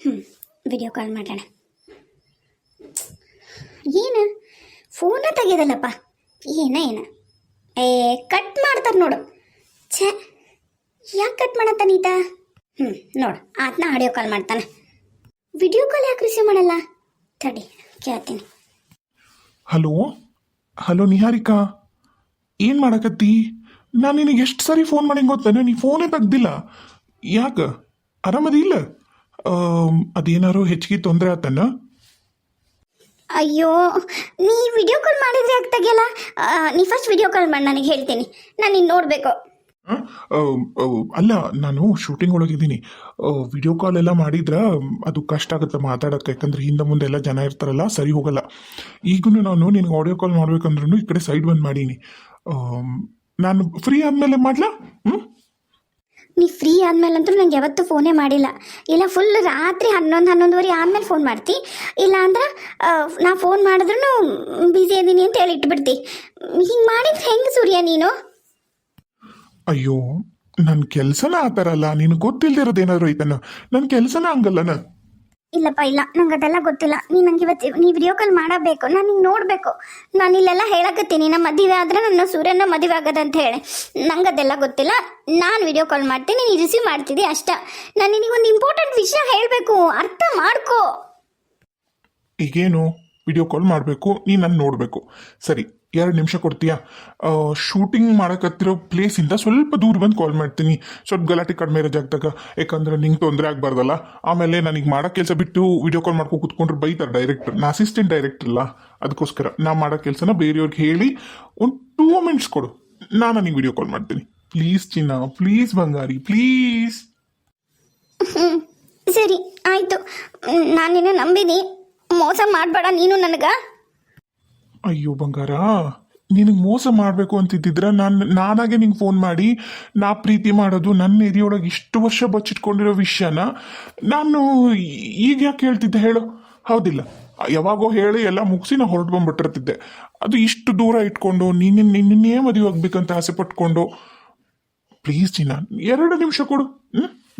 ಹ್ಞೂ video call ಮಾಡೋಣ ಏನು? ಫೋನ ತೆಗೆದಲ್ಲಪ್ಪ ಏನ ಏನ? ಏ ಕಟ್ ಮಾಡ್ತಾರೆ ನೋಡು. ಛೇ ಯಾಕೆ ಕಟ್ ಮಾಡತ್ತ ನೀತ ಹ್ಞೂ ನೋಡು ಆತನ ಆಡಿಯೋ ಕಾಲ್ ಮಾಡ್ತಾನೆ. ವಿಡಿಯೋ ಕಾಲ್ ಯಾಕೆ ರಿಸೀವ್ ಮಾಡಲ್ಲ? ತಡಿ ಕೇಳ್ತೀನಿ. ಹಲೋ? ಹಲೋ ನಿಹಾರಿಕಾ? ಏನು ಮಾಡಕತ್ತಿ? ನಾನು ನಿನಗೆ ಎಷ್ಟು ಸರಿ ಫೋನ್ ಮಾಡಿ ಗೊತ್ತೇನೆ? ನೀ ಫೋನೇ ತೆಗ್ದಿಲ್ಲ. ಯಾಕೆ? ಆರಾಮದಿ ಇಲ್ಲ? ಆಮ್, ಅದೇನಾರು ಹೆಚ್ಚಿಗೆ ತೊಂದರೆ ಆತನ ಅಯ್ಯೋ ನೀ ವಿಡಿಯೋ ಕಾಲ್ ಮಾಡಿದ್ರೆ ಯಾಕೆ ತೆಗಿಯಲ್ಲ? ನೀ ಫಸ್ಟ್ ವಿಡಿಯೋ ಕಾಲ್ ಮಾಡಿ ನನಗೆ ಹೇಳ್ತೀನಿ. ನಾನು ನೀನು ನೋಡಬೇಕು. ಅಲ್ಲ ನಾನು ಶೂಟಿಂಗ್ ಒಳಗಿದ್ದೀನಿ ವಿಡಿಯೋ ಕಾಲ್ ಎಲ್ಲ ಮಾಡಿದ್ರೆ ಅದು ಕಷ್ಟ ಆಗುತ್ತೆ ಮಾತಾಡೋಕ್ಕೆ. ಯಾಕಂದ್ರೆ ಹಿಂದೆ ಮುಂದೆ ಎಲ್ಲ ಜನ ಇರ್ತಾರಲ್ಲ ಸರಿ ಹೋಗಲ್ಲ. ಈಗೂ ನಾನು ನಿನಗೆ ಆಡಿಯೋ ಕಾಲ್ ಮಾಡ್ಬೇಕಂದ್ರೂ ಈ ಕಡೆ ಸೈಡ್ ಬಂದ್ ಮಾಡೀನಿ. ನಾನು ಫ್ರೀ ಆದಮೇಲೆ ಮಾಡ್ಲಾ? ಹ್ಞೂ ನೀ ಫ್ರೀ ಆದ್ಮೇಲಂತೂ ನಂಗೆ ಯಾವತ್ತೂ ಫೋನೇ ಮಾಡಿಲ್ಲ. ಇಲ್ಲ ಫುಲ್ ರಾತ್ರಿ ಹನ್ನೊಂದು, ಹನ್ನೊಂದುವರೆ ಆದ್ಮೇಲೆ ಫೋನ್ ಮಾಡ್ತಿ. ಇಲ್ಲ ಅಂದ್ರೆ ನಾ ಫೋನ್ ಮಾಡಿದ್ರೂ ಬಿಜಿ ಇದೀನಿ ಅಂತ ಹೇಳಿ ಇಟ್ಬಿಡ್ತಿ. ಹಿಂಗೆ ಮಾಡಿದ್ರೆ ಹೆಂಗೆ ಸೂರ್ಯ ನೀನು? ಅಯ್ಯೋ ನನ್ನ ಕೆಲಸನ ಆ ಥರ ಅಲ್ಲ. ನಿನಗೆ ಗೊತ್ತಿಲ್ದಿರೋದು ಏನಾದ್ರು ಐತನ. ನನ್ನ ಕೆಲಸನ ಹಂಗಲ್ಲನ ಇಲ್ಲಪ್ಪ, ಇಲ್ಲ. ನಂಗೆ ಅದೆಲ್ಲ ಗೊತ್ತಿಲ್ಲ. ನೀನು ನಂಗೆ ಇವತ್ತು ನೀ ವಿಡಿಯೋ ಕಾಲ್ ಮಾಡಬೇಕು. ನಾನು ಹಿಂಗೆ ನೋಡಬೇಕು. ನಾನು ಇಲ್ಲೆಲ್ಲ ಹೇಳಕತ್ತೀನಿ. ನಮ್ಮ ಮದುವೆ ಆದರೆ ನನ್ನ ಸೂರ್ಯನ ಮದುವೆ ಆಗೋದಂತ ಹೇಳಿ. ನಂಗೆ ಅದೆಲ್ಲ ಗೊತ್ತಿಲ್ಲ. ನಾನು ವಿಡಿಯೋ ಕಾಲ್ ಮಾಡ್ತೀನಿ. ನೀನು ರಿಸೀವ್ ಮಾಡ್ತಿದ್ದಿ ಅಷ್ಟ. ನಾನು ನಿನಗೊಂದು ಇಂಪಾರ್ಟೆಂಟ್ ವಿಷಯ ಹೇಳಬೇಕು. ಅರ್ಥ ಮಾಡ್ಕೋ. ಈಗೇನು ವಿಡಿಯೋ ಕಾಲ್ ಮಾಡಬೇಕು. ನೀನು ನನ್ನ ನೋಡಬೇಕು. ಸರಿ. ಎರಡು ನಿಮಿಷ ಕೊಡ್ತೀಯಾ? ಶೂಟಿಂಗ್ ಮಾಡೋಕತ್ತಿರೋ ಪ್ಲೇಸಿಂದ ಸ್ವಲ್ಪ ದೂರ ಬಂದು ಕಾಲ್ ಮಾಡ್ತೀನಿ. ಸ್ವಲ್ಪ ಗಲಾಟೆ ಕಡಿಮೆ ಇರೋ ಜಾಗದಾಗ. ಯಾಕಂದ್ರೆ ನಿಂಗೆ ತೊಂದರೆ ಆಗಬಾರ್ದಲ್ಲ. ಆಮೇಲೆ ನನಗೆ ಮಾಡೋ ಕೆಲಸ ಬಿಟ್ಟು ವಿಡಿಯೋ ಕಾಲ್ ಮಾಡ್ಕೊಂಡು ಕೂತ್ಕೊಂಡ್ರೆ ಬೈತಾರೆ ಡೈರೆಕ್ಟರ್ ನಾ ಅಸಿಸ್ಟೆಂಟ್ ಡೈರೆಕ್ಟರ್ ಅಲ್ಲ. ಅದಕ್ಕೋಸ್ಕರ ನಾ ಮಾಡೋ ಕೆಲಸನ ಬೇರೆಯವ್ರಿಗೆ ಹೇಳಿ ಒಂದು ಟೂ ಮಿನಿಟ್ಸ್ ಕೊಡು. ನಾನು ನನಗೆ ವಿಡಿಯೋ ಕಾಲ್ ಮಾಡ್ತೀನಿ. ಪ್ಲೀಸ್ ಚಿನ್ನ ಪ್ಲೀಸ್ ಬಂಗಾರಿ ಪ್ಲೀಸ್ ಸರಿ, ಆಯಿತು. ನಾನು ನಿನ್ನ ನಂಬಿನಿ. ಮೋಸ ಮಾಡಬೇಡ ನೀನು ನನಗೆ. ಅಯ್ಯೋ ಬಂಗಾರ, ನಿನಗೆ ಮೋಸ ಮಾಡಬೇಕು ಅಂತಿದ್ದಿದ್ರೆ ನಾನು, ನಾನಾಗೆ ನಿಂಗೆ ಫೋನ್ ಮಾಡಿ, ನಾ ಪ್ರೀತಿ ಮಾಡೋದು ನನ್ನ ಎದೆಯೊಳಗೆ ಇಷ್ಟು ವರ್ಷ ಬಚ್ಚಿಟ್ಕೊಂಡಿರೋ ವಿಷಯನ ನಾನು ಈಗ ಯಾಕೆ ಹೇಳ್ತಿದ್ದೆ ಹೇಳು? ಹೌದಿಲ್ಲ. ಯಾವಾಗೋ ಹೇಳಿ ಎಲ್ಲ ಮುಗಿಸಿ ನಾ ಹೊರಟು ಬಂದ್ಬಿಟ್ಟಿರ್ತಿದ್ದೆ. ಅದು ಇಷ್ಟು ದೂರ ಇಟ್ಕೊಂಡು ನೀನು ನಿನ್ನೇ ಮದುವೆ ಆಗ್ಬೇಕಂತ ಆಸೆ ಪಟ್ಕೊಂಡು. ಪ್ಲೀಸ್ ಜಿನ, ಎರಡು ನಿಮಿಷ ಕೊಡು.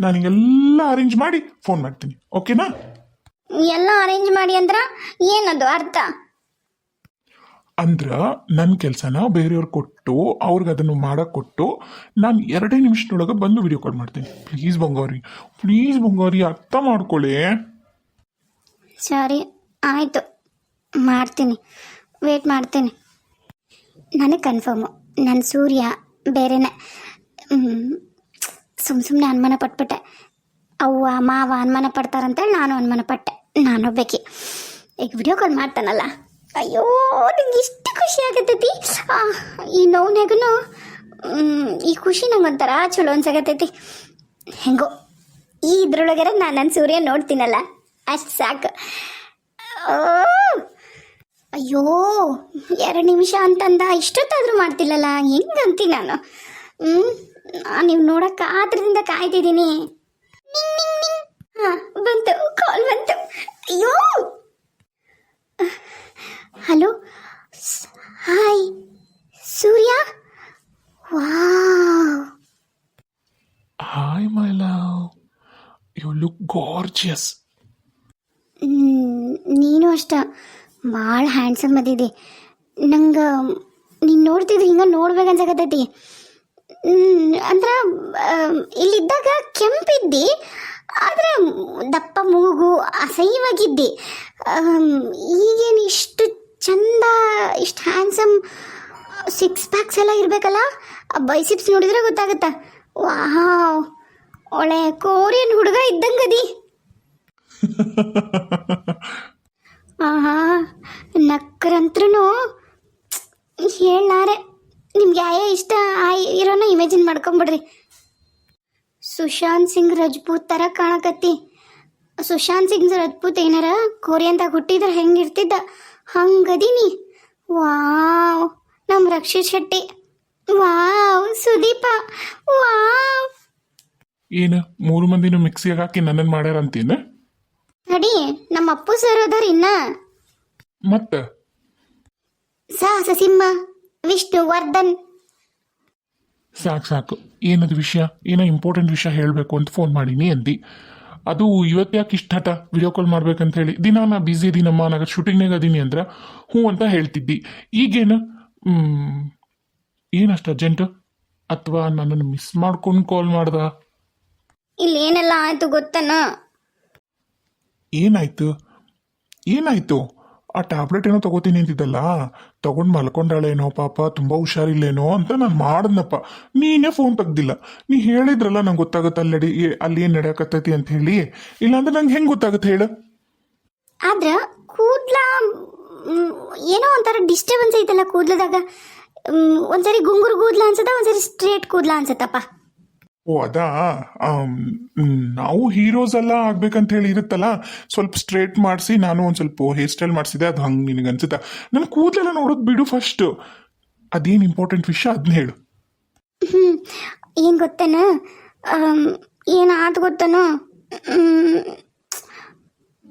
ನಾನು ಎಲ್ಲ ಅರೇಂಜ್ ಮಾಡಿ ಫೋನ್ ಮಾಡ್ತೀನಿ. ಓಕೆನಾ ಎಲ್ಲ ಅರೇಂಜ್ ಮಾಡಿ ಅಂದ್ರ ಏನದು ಅರ್ಥ? ಅಂದ್ರ ನನ್ನ ಕೆಲಸನ ಬೇರೆಯವ್ರಿಗೆ ಕೊಟ್ಟು, ಅವ್ರಿಗೆ ಅದನ್ನು ಮಾಡೋಕೆ ಕೊಟ್ಟು ನಾನು ಎರಡೇ ನಿಮಿಷದೊಳಗೆ ಬಂದು ವಿಡಿಯೋ ಕಾಲ್ ಮಾಡ್ತೀನಿ. Please Bangari. ಪ್ಲೀಸ್ ಬಂಗಾರಿ, ಅರ್ಥ ಮಾಡ್ಕೊಳ್ಳಿ ಸರಿ, ಆಯಿತು. ಮಾಡ್ತೀನಿ. ವೇಟ್ ಮಾಡ್ತೀನಿ. ನನಗೆ ಕನ್ಫರ್ಮು ನನ್ನ ಸೂರ್ಯ ಬೇರೆನೇ. ಸುಮ್ಮ ಸುಮ್ಮನೆ ಅನುಮಾನ ಪಟ್ಬಿಟ್ಟೆ. ಅವ್ವ, ಮಾವ ಅನುಮಾನ ಪಡ್ತಾರಂತೇಳಿ ನಾನು ಅನುಮಾನ ಪಟ್ಟೆ. ನಾನೊಬ್ಬಾಕಿ ಈಗ ವಿಡಿಯೋ ಕಾಲ್ ಮಾಡ್ತಾನಲ್ಲ? ಅಯ್ಯೋ ನಂಗೆ ಇಷ್ಟು ಖುಷಿ ಆಗತೈತಿ ಆ, ಈ ನೋವ್ನಾಗೂ ಈ ಖುಷಿ ನಂಗೆ ಒಂಥರ ಚಲೋ ಅನ್ಸಾಗತೈತಿ ಹೆಂಗೋ ಈ ಇದ್ರೊಳಗರ ನಾನು ನನ್ನ ಸೂರ್ಯ ನೋಡ್ತೀನಲ್ಲ ಅಷ್ಟು ಸಾಕು. ಅಯ್ಯೋ ಎರಡು ನಿಮಿಷ ಅಂತಂದ ಇಷ್ಟೊತ್ತಾದರೂ ಮಾಡ್ತಿಲ್ಲಲ್ಲ ಹೆಂಗಂತಿ ನಾನು? ಹ್ಞೂ ನೀವು ನೋಡೋಕೆ ಆತ್ರದಿಂದ ಕಾಯ್ತಿದ್ದೀನಿ. ಹಾಂ ಬಂತು ಕಾಲ್ ಬಂತು. ಅಯ್ಯೋ! Hello? Hi. Surya? Wow. Hi my love. You look gorgeous. ನೀನು ಅಷ್ಟ ಭಾಳ ಹ್ಯಾಂಡ್ಸಮ್ ಅದಿದೆ ನಂಗೆ ನೀನು ನೋಡ್ತಿದ್ರೆ ಹಿಂಗೆ ನೋಡ್ಬೇಕನ್ಸಕತ್ತೈತಿ ಅನ್ಸಕತ್ತೈತಿ. ಅಂದ್ರ ಇಲ್ಲಿದ್ದಾಗ ಕೆಂಪಿದ್ದಿ ಆದ್ರೆ ದಪ್ಪ ಮೂಗು ಅಸಹ್ಯವಾಗಿದ್ದಿ. ಈಗೇನು ಇಷ್ಟು ಚಂದ ಇಷ್ಟು ಹ್ಯಾಂಡ್ಸಮ್ ಸಿಕ್ಸ್ ಪ್ಯಾಕ್ಸ್ ಎಲ್ಲ ಇರಬೇಕಲ್ಲ? ಆ ಬೈಸಿಪ್ಸ್ ನೋಡಿದ್ರೆ ಗೊತ್ತಾಗುತ್ತಾ? ವಾವ್ ಒಳ್ಳೆ ಕೋರಿಯನ್ ಹುಡುಗ ಇದ್ದಂಗದಿ ಆಹಾ ನಕ್ಕರಂತ್ರೂ ಹೇಳಾರೆ ನಿಮ್ಗೆ ಯಾವ ಇಷ್ಟ ಆ ಇರೋನ ಇಮೇಜಿನ್ ಮಾಡ್ಕೊಂಬಿಡ್ರಿ. ಸುಶಾಂತ್ ಸಿಂಗ್ ರಜಪೂತ್ ಥರ ಕಾಣಕತ್ತಿ. ಸುಶಾಂತ್ ಸಿಂಗ್ ರಜಪೂತ್ ಏನಾರ ಕೊರಿಯನ್ದಾಗ ಹುಟ್ಟಿದ್ರೆ ಹೆಂಗಿರ್ತಿದ್ದ ಹಂಗದೀನಿ ವಾವ್ ನಮ್ಮ ರಕ್ಷಿತ್ ಶೆಟ್ಟಿ. ವಾವ್ ಸುದೀಪ. ವಾವ್. ಏನು ಮೂರು ಮಂದಿನ ಮಿಕ್ಸಿಗೆ ಹಾಕಿ ನನ್ನನ್ನು ಮಾಡ್ಯಾರ ಅಂತೀನ ನಡಿ ನಮ್ಮ ಅಪ್ಪು ಸರ್ ಅದಾರ ಇನ್ನ. ಮತ್ತೆ? ಸಾಹಸ ಸಿಂಹ ವಿಷ್ಣು ವರ್ಧನ್. ಸಾಕು ಸಾಕು. ಏನದು ವಿಷಯ? ಏನೋ ಇಂಪಾರ್ಟೆಂಟ್ ವಿಷಯ ಹೇಳಬೇಕು ಅಂತ ಫೋನ್ ಮಾಡೀನಿ ಅಂದಿ. ಅದು ಇವತ್ತು ಯಾಕೆ ಇಷ್ಟ ಹಠ ವಿಡಿಯೋ ಕಾಲ್ ಮಾಡ್ಬೇಕಂತ ಹೇಳಿ. ದಿನ ನಾ ಬ್ಯುಸಿ ಇದೀನಮ್ಮ ನಾಗ ಶೂಟಿಂಗ್ನಾಗ ಅದೀನಿ ಅಂದ್ರೆ ಹ್ಞೂ ಅಂತ ಹೇಳ್ತಿದ್ದಿ. ಈಗೇನು ಏನಷ್ಟು ಅರ್ಜೆಂಟ್ ಅಥವಾ ನನ್ನನ್ನು ಮಿಸ್ ಮಾಡ್ಕೊಂಡು ಕಾಲ್ ಮಾಡ್ದ? ಇಲ್ಲಿ ಏನೆಲ್ಲ ಆಯ್ತು ಗೊತ್ತನ? ಏನಾಯ್ತು? ಏನಾಯ್ತು? ಆ ಟ್ಯಾಬ್ಲೆಟ್ ಏನೋ ತಗೋತೀನಿ ಅಂತಿದ್ದಲ್ಲ? ತಗೊಂಡು ಮಲ್ಕೊಂಡಾಳೇನೋ ಪಾಪ ತುಂಬ ಹುಷಾರಿಲ್ಲೇನೋ ಅಂತ ನಾನು ಮಾಡಿದ್ನಪ್ಪ. ನೀನೇ ಫೋನ್ ತೆಗ್ದಿಲ್ಲ. ನೀ ಹೇಳಿದ್ರಲ್ಲ ನಂಗೆ ಗೊತ್ತಾಗುತ್ತೆ ಅಲ್ಲಿ ಅಲ್ಲಿ ಏನು ನಡೆಯಕತ್ತೈತಿ ಅಂತ ಹೇಳಿ. ಇಲ್ಲಾಂದ್ರೆ ನಂಗೆ ಹೆಂಗೆ ಗೊತ್ತಾಗುತ್ತೆ ಹೇಳು? ಆದ್ರ ಕೂದ್ಲ ಏನೋ ಒಂಥರ ಡಿಸ್ಟರ್ಬೆನ್ಸ್ ಐತಲ್ಲ ಕೂದ್ಲದಾಗ. ಒಂದ್ಸರಿ ಗುಂಗುರು ಕೂದ್ಲ ಅನ್ಸತ್ತ ಒಂದ್ಸರಿ ಸ್ಟ್ರೇಟ್ ಕೂದ್ಲ ಅನ್ಸತ್ತಪ್ಪ. ಓ ಅದಾ? ನಾವು ಹೀರೋಸ್ ಎಲ್ಲ ಆಗ್ಬೇಕಂತ ಹೇಳಿ ಇರುತ್ತಲ್ಲ ಸ್ವಲ್ಪ ಸ್ಟ್ರೇಟ್ ಮಾಡಿಸಿ ನಾನು ಒಂದು ಸ್ವಲ್ಪ ಹೇರ್ ಸ್ಟೈಲ್ ಮಾಡಿಸಿದೆ ಅದು ಹಂಗೆ ನಿನಗೆ ಅನ್ಸುತ್ತಾ? ನನ್ನ ಕೂದಲೆಲ್ಲ ನೋಡೋದು ಬಿಡು ಫಸ್ಟ್ ಅದೇನು ಇಂಪಾರ್ಟೆಂಟ್ ವಿಷಯ ಅದನ್ನ ಹೇಳು. ಏನು ಏನ್ ಗೊತ್ತೇನ? ಏನಾತ್ ಗೊತ್ತನ?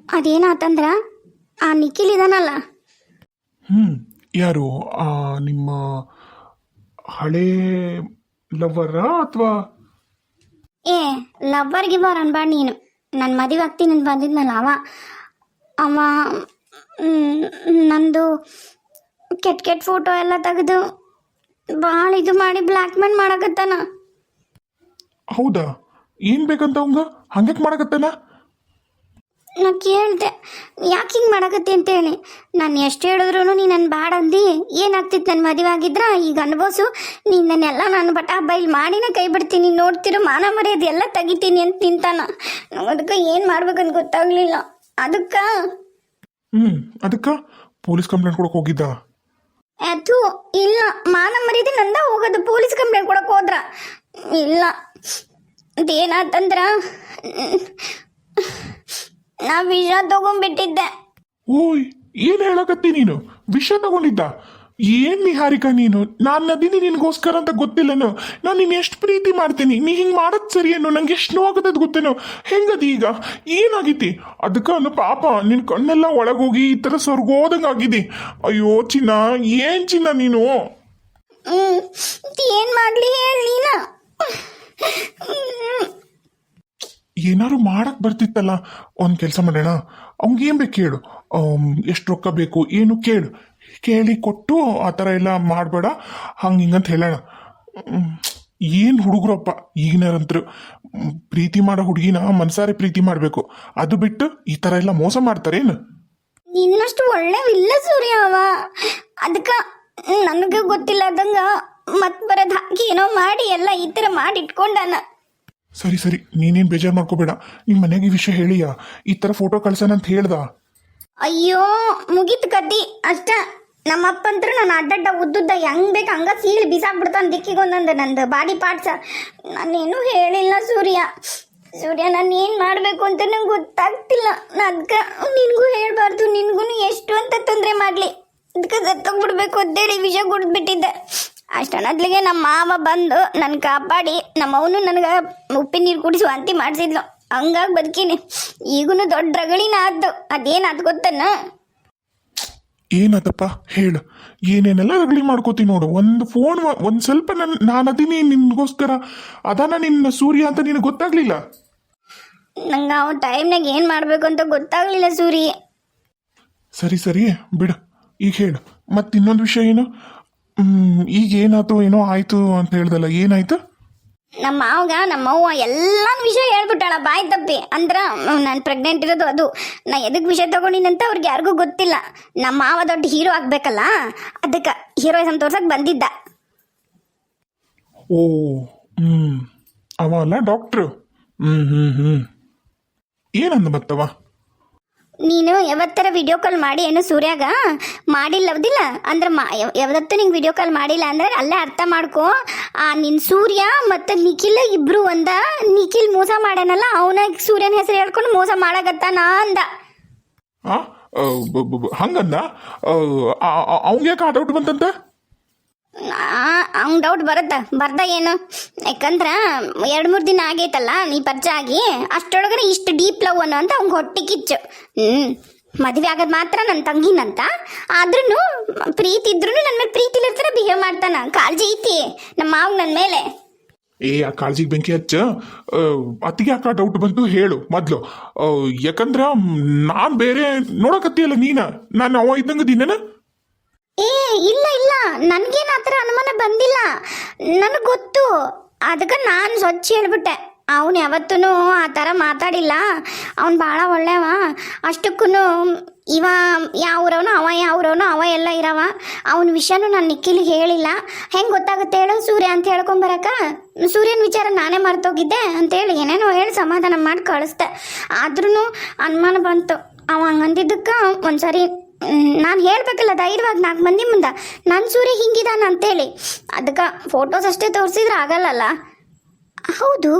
ಅದೇನಾತಂದ್ರ ಆ ನಿಖಿಲ್ ಇದಾನಲ್ಲ. ಹ್ಮ್ ಯಾರು? ನಿಮ್ಮ ಹಳೇ ಲವರ ಅಥವಾ ಏ ಲವ್ವರ್ ಗಿವರ್ ಅನ್ಬಾರ್ದು ನೀನು. ನನ್ನ ಮದುವೆ ಆಗ್ತೀನಿ ಅಂತ ಬಂದಿದ್ನಲ್ಲ ಅವ. ಅವ ನಂದು ಕೆಟ್ಟ ಕೆಟ್ಟ ಫೋಟೋ ಎಲ್ಲ ತೆಗೆದು ಭಾಳ ಇದು ಮಾಡಿ ಬ್ಲ್ಯಾಕ್ ಮೇಲ್ ಮಾಡಕತ್ತಾನ. ಹೌದಾ? ಏನ್ ಬೇಕಂತ ಅವಂಗ? ಹಂಗೆ ಮಾಡಕತ್ತಾನ? ನಾ ಕೇಳಿದೆ ಯಾಕೆ ಹಿಂಗೆ ಮಾಡಕತ್ತಿ ಅಂತೇಳಿ. ನಾನು ಎಷ್ಟು ಹೇಳಿದ್ರು ನೀ ನನ್ನ ಬ್ಯಾಡ ಅಂದು ಏನಾಗ್ತಿತ್ತು ನನ್ನ ಮದುವೆ ಆಗಿದ್ರ ಈಗ ಅನ್ಬೋಸು ನೀ ನನ್ನೆಲ್ಲ ನಾನು ಬಟ ಬೈಲ್ ಮಾಡಿನೇ ಕೈ ಬಿಡ್ತೀನಿ ನೋಡ್ತಿರೋ ಮಾನ ಮರ್ಯಾದೆ ಎಲ್ಲ ತೆಗಿತೀನಿ ಅಂತ ನಿಂತಾನ. ಅದಕ್ಕೆ ಏನು ಮಾಡ್ಬೇಕಂತ ಗೊತ್ತಾಗ್ಲಿಲ್ಲ. ಅದಕ್ಕೆ ಹ್ಮ್ ಅದಕ್ಕ ಪೊಲೀಸ್ ಕಂಪ್ಲೇಂಟ್ ಕೊಡಕ್ಕೆ ಹೋಗಿದ್ದ? ಅದು ಇಲ್ಲ ಮಾನ ಮರ್ಯಾದೆ ನಂದ ಹೋಗೋದು ಪೊಲೀಸ್ ಕಂಪ್ಲೇಂಟ್ ಕೊಡಕ್ಕೆ ಹೋದ್ರ. ಇಲ್ಲ ಅದೇನಾತಂದ್ರ ನಾ ವಿಷ ತಗೊಂಡ್ಬಿಟ್ಟಿದ್ದೆ. ಓಯ್ ಏನ್ ಹೇಳಕತ್ತಿ ನೀನು? ವಿಷ ತಗೊಂಡಿದ್ದ? ಏನ್ ನಿಹಾರಿಕಾ ನೀನು? ನಾನು ನದಿನಿ ನಿನ್ಗೋಸ್ಕರ ಅಂತ ಗೊತ್ತಿಲ್ಲನೋ? ನಾನು ನಿನ್ನ ಎಷ್ಟು ಪ್ರೀತಿ ಮಾಡ್ತೀನಿ. ನೀ ಹಿಂಗೆ ಮಾಡೋದು ಸರಿಯೇನು ನಂಗೆ ಎಷ್ಟು ನೋವಾಗತ್ತದ ಗೊತ್ತೇನೋ? ಹೆಂಗದಿ ಈಗ? ಏನಾಗಿತಿ? ಅದಕ್ಕ ಅನ್ನು ಪಾಪ ನಿನ್ ಕಣ್ಣೆಲ್ಲ ಒಳಗೋಗಿ ಈ ತರ ಸ್ವರ್ಗೋದಂಗಾಗಿದೆ ಅಯ್ಯೋ ಚಿನ್ನ ಏನ್ ಚಿನ್ನ ನೀನು? ಏನ್ ಮಾಡ್ಲಿ ಹೇಳಿ ನೀನ? ಏನಾರು ಮಾಡಕ್ ಬರ್ತಿತ್ತಲ್ಲ, ಒಂದು ಕೆಲಸ ಮಾಡೋಣ. ಅವ್ನಿಗೆ ಏನ್ ಬೇಕು ಕೇಳು ಎಷ್ಟು ರೊಕ್ಕ ಬೇಕು, ಏನು ಕೇಳು. ಕೇಳಿ ಕೊಟ್ಟು ಆ ಥರ ಎಲ್ಲ ಮಾಡಬೇಡ. ಹಂಗೆ ಹಿಂಗಂತ ಹೇಳೋಣ. ಏನು ಏನ್ ಹುಡುಗರಪ್ಪ ಈಗಿನಂತರು ಪ್ರೀತಿ ಮಾಡೋ ಹುಡುಗಿನ ಮನ್ಸಾರೆ ಪ್ರೀತಿ ಮಾಡಬೇಕು. ಅದು ಬಿಟ್ಟು ಈ ಥರ ಎಲ್ಲ ಮೋಸ ಮಾಡ್ತಾರೇನು ನಿನ್ನಷ್ಟು ಒಳ್ಳೆವಿಲ್ಲ ಸೂರ್ಯ ಅವ ಅದಕ್ಕ ನನಗೆ ಗೊತ್ತಿಲ್ಲದಂಗ ಮತ್ ಬರೋದ್ ಹಾಕಿ ಏನೋ ಮಾಡಿ ಎಲ್ಲ ಈ ಥರ ಮಾಡಿ ಇಟ್ಕೊಂಡಾನ ಸರಿ ಸರಿ, ನೀನೇನು ಬೇಜಾರ್ ಮಾಡ್ಕೋಬೇಡ. ನಿಮ್ಮ ಮನೆಗೆ ವಿಷಯ ಹೇಳಿಯಾ? ಈ ಥರ ಫೋಟೋ ಕಳ್ಸೋಣ ಅಂತ ಹೇಳ್ದ? ಅಯ್ಯೋ, ಮುಗಿತ್ ಕದ್ದಿ. ಅಷ್ಟ ನಮ್ಮಪ್ಪ ಅಂತೂ ನಾನು ಅಡ್ಡಡ್ಡ ಉದ್ದುದ್ದ ಹೆಂಗ್ ಬೇಕು ಹಂಗ ಸೀಳ್ ಬಿಸಾಕ್ಬಿಡ್ತಾನೆ ದಿಕ್ಕಿಗೊಂದೊಂದು ನಂದು ಬಾಡಿ ಪಾರ್ಟ್ಸ ನಾನೇನು ಹೇಳಿಲ್ಲ ಸೂರ್ಯ. ಸೂರ್ಯ, ನಾನು ಏನು ಮಾಡಬೇಕು ಅಂತ ನಂಗೆ ಗೊತ್ತಾಗ್ತಿಲ್ಲ. ಅದಕ್ಕೆ ನಿನಗೂ ಹೇಳ್ಬಾರ್ದು ನಿನಗೂ ಎಷ್ಟು ಅಂತ ತೊಂದರೆ ಮಾಡಲಿ. ಅದಕ್ಕೆ ಸತ್ತೋಗ್ಬಿಡ್ಬೇಕು ಅಂತೇಳಿ ವಿಷ ಕುಡಿದ್ಬಿಟ್ಟಿದ್ದೆ ಅಷ್ಟನ್ನದ್ಲಿಗೆ ನಮ್ಮ ಮಾವ ಬಂದು ನನ್ನ ಕಾಪಾಡಿ ನಮ್ಮ ಅವನು ನನಗೆ ಉಪ್ಪಿನ ನೀರು ಕುಡಿಸುವ ಅಂತಿ ಮಾಡಿಸಿದ್ಲು. ಹಂಗಾಗಿ ಬದುಕಿನಿ. ಈಗೂ ದೊಡ್ಡ ರಗಳಿನ ಆದ್ದು. ಅದೇನಾದ್ ಗೊತ್ತನ್ನ ಏನದಪ್ಪ? ಹೇಳು. ಏನೇನೆಲ್ಲ ರಗಳಿ ಮಾಡ್ಕೋತೀನಿ ನೋಡು. ಒಂದು ಫೋನ್ ಒಂದು ಸ್ವಲ್ಪ ನನ್ ನಾನು ಅದೀನಿ ನಿನ್ಗೋಸ್ಕರ. ಅದಾನ ನಿನ್ನ ಸೂರ್ಯ ಅಂತ ನಿನಗೆ ಗೊತ್ತಾಗ್ಲಿಲ್ಲ? ನಂಗೆ ಆ ಟೈಮ್ನಾಗ ಏನು ಮಾಡಬೇಕು ಅಂತ ಗೊತ್ತಾಗ್ಲಿಲ್ಲ ಸೂರಿ. ಸರಿ ಸರಿ. ಬಿಡು. ಈಗ ಹೇಳು. ಮತ್ತೆ ಇನ್ನೊಂದು ವಿಷಯ ಏನು? ಹ್ಮ್, ಈಗ ಏನಾಯ್ತು ಏನೋ ಆಯ್ತು ಅಂತ ಹೇಳ್ದಲ್ಲ ಏನಾಯ್ತು? ನಮ್ಮ ಮಾವಗ ನಮ್ಮ ಅವ್ವ ಎಲ್ಲ ವಿಷಯ ಹೇಳ್ಬಿಟ್ಟಾಳ ಬಾಯ್ ತಪ್ಪಿ. ಅಂದ್ರ ನಾನು ಪ್ರೆಗ್ನೆಂಟ್ ಇರೋದು ಅದು. ನಾ ಎದಕ್ಕೆ ವಿಷಯ ತಗೊಂಡಿನಂತ ಅವ್ರಿಗೆ ಯಾರಿಗೂ ಗೊತ್ತಿಲ್ಲ. ನಮ್ಮ ಮಾವ ದೊಡ್ಡ ಹೀರೋ ಆಗ್ಬೇಕಲ್ಲ? ಅದಕ್ಕೆ ಹೀರೋಯಿಸಮ್ ತೋರ್ಸಕ್ ಬಂದಿದ್ದ. ಓ ಹ್ಮ್. ಅವ ಅಲ್ಲ ಡಾಕ್ಟ್ರು ಹ್ಮ್ ಹ್ಮ್ ಹ್ಮ್. ಏನಂದ ಮತ್ತವ? ನೀನು ಯಾವತ್ತರ ವಿಡಿಯೋ ಕಾಲ್ ಮಾಡಿ, ಏನು ಸೂರ್ಯಾಗ ಮಾಡಿಲ್ಲ ಮಾಡಿಲ್ಲವದಿಲ್ಲ? ಅಂದ್ರೆ ಮಾ ಯಾವ- ಯಾವತ್ತೂ ನಿಂಗೆ ವಿಡಿಯೋ ಕಾಲ್ ಮಾಡಿಲ್ಲ ಅಂದ್ರೆ ಅಲ್ಲೇ ಅರ್ಥ ಮಾಡ್ಕೊ. ಆ ನಿನ್ನ ಸೂರ್ಯ ಮತ್ತು ನಿಖಿಲ್ ಇಬ್ರು ಒಂದ, ನಿಖಿಲ್ ಮೋಸ ಮಾಡ್ಯಾನಲ್ಲ, ಅವನ ಸೂರ್ಯನ ಹೆಸರು ಹೇಳ್ಕೊಂಡು ಮೋಸ ಮಾಡಕತ್ತಾನ ಅಂದ. ಹಂಗಂದ? ಅವಂಗೆ ಯಾಕೆ ಆ ಡೌಟ್ ಬಂತಂತ? ಅವ್ನ ಡೌಟ್ ಬರುತ್ತ? ಬರ್ದ ಏನು? ಯಾಕಂದ್ರೆ ಎರಡು ಮೂರು ದಿನ ಆಗೈತಲ್ಲ, ನೀ ಪರಿಚಯ ಆಗಿ, ಅಷ್ಟೊಳಗಡೆ ಇಷ್ಟು ಡೀಪ್ ಲವ್ ಅನ್ನೋ ಅಂತ ಅವ್ಗೆ ಹೊಟ್ಟೆ ಕಿಚ್ಚು. ಹ್ಮ್, ಮದುವೆ ಆಗೋದು ಮಾತ್ರ ನನ್ನ ತಂಗಿನಂತ. ಆದ್ರೂ ಪ್ರೀತಿ ಇದ್ರೂ ನನ್ನ ಮೇಲೆ ಪ್ರೀತಿಲಿರ್ತಾರೆ ಬಿಹೇವ್ ಮಾಡ್ತಾನ. ಕಾಳಜಿ ಐತಿ ನಮ್ಮ ಮಾವ್ ನನ್ನ ಮೇಲೆ. ಏ, ಆ ಕಾಳಜಿಗೆ ಬೆಂಕಿ ಹಚ್ಚ. ಅತ್ತಿಗೆ ಅಕ್ಕ ಡೌಟ್ ಬಂತು ಹೇಳು ಮೊದ್ಲು. ಯಾಕಂದ್ರ ನಾನ್ ಬೇರೆ ನೋಡಕತ್ತಿಯಲ್ಲ ನೀನ? ನಾನು ಅವ ಇದ್ದಂಗ ದಿನೇನ? ಏ, ಇಲ್ಲ ಇಲ್ಲ. ನನಗೇನು ಆ ಥರ ಅನುಮಾನ ಬಂದಿಲ್ಲ. ನನಗೆ ಗೊತ್ತು. ಅದಕ್ಕೆ ನಾನು ಸ್ವಚ್ಛ ಹೇಳ್ಬಿಟ್ಟೆ. ಅವನು ಯಾವತ್ತೂ ಆ ಥರ ಮಾತಾಡಿಲ್ಲ. ಅವ್ನು ಭಾಳ ಒಳ್ಳೆವ. ಅಷ್ಟಕ್ಕೂ ಇವ ಯಾವ್ರವನು ಅವ ಯಾವ್ರವನು ಅವ ಎಲ್ಲ ಇರವ. ಅವನ ವಿಷಯನೂ ನಾನು ನಿಖಿಲಿಗೆ ಹೇಳಿಲ್ಲ. ಹೆಂಗೆ ಗೊತ್ತಾಗುತ್ತೆ ಹೇಳು, ಸೂರ್ಯ ಅಂತ ಹೇಳ್ಕೊಂಬರಕ ಸೂರ್ಯನ ವಿಚಾರ ನಾನೇ ಮರ್ತೋಗಿದ್ದೆ ಅಂತೇಳಿ ಏನೇನೋ ಹೇಳಿ ಸಮಾಧಾನ ಮಾಡಿ ಕಳಿಸ್ದೆ. ಆದ್ರೂ ಅನುಮಾನ ಬಂತು. ಅವ ಹಂಗಂದಿದ್ದಕ್ಕೆ ಒಂದ್ಸರಿ ನಾನು ಹೇಳ್ಬೇಕಲ್ಲ ಧೈರ್ಯವಾಗಿ ನಾಲ್ಕು ಮಂದಿ ಮುಂದೆ. ನನ್ನ ಸೂರ್ಯ ಹಿಂಗಿದಾನ ಅಂತೇಳಿ. ಅದಕ್ಕೆ ಫೋಟೋಸ್ ಅಷ್ಟೇ ತೋರಿಸಿದ್ರೆ ಆಗಲ್ಲಲ್ಲ? ಹೌದು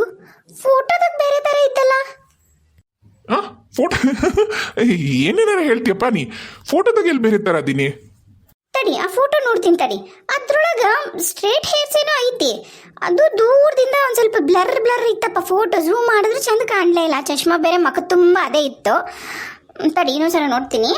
ಫೋಟೋದಾಗ ಬೇರೆ ಥರ ಇತ್ತಲ್ಲ? ಫೋಟೋ ಏನೇನಾರ ಹೇಳ್ತೀಯಪ್ಪ ನೀ? ಫೋಟೋದಾಗ ಎಲ್ಲಿ ಬೇರೆ ತರ ಅದೀನಿ? ತಡಿ ಆ ಫೋಟೋ ನೋಡ್ತೀನಿ ತಡಿ. ಅದ್ರೊಳಗೆ ಸ್ಟ್ರೇಟ್ ಹೇರ್ಸ್ ಏನೋ ಐತಿ. ಅದು ದೂರದಿಂದ ಒಂದು ಸ್ವಲ್ಪ ಬ್ಲರ್ ಬ್ಲರ್ ಇತ್ತಪ್ಪ ಫೋಟೋ ಝೂಮ್ ಮಾಡಿದ್ರೆ ಚಂದ ಕಾಣಲೇ ಇಲ್ಲ. ಚಶ್ಮಾ ಬೇರೆ ಮಖ ತುಂಬ ಅದೇ ಇತ್ತು. ತಡಿ ಇನ್ನೊಂದ್ಸಲ ನೋಡ್ತೀನಿ.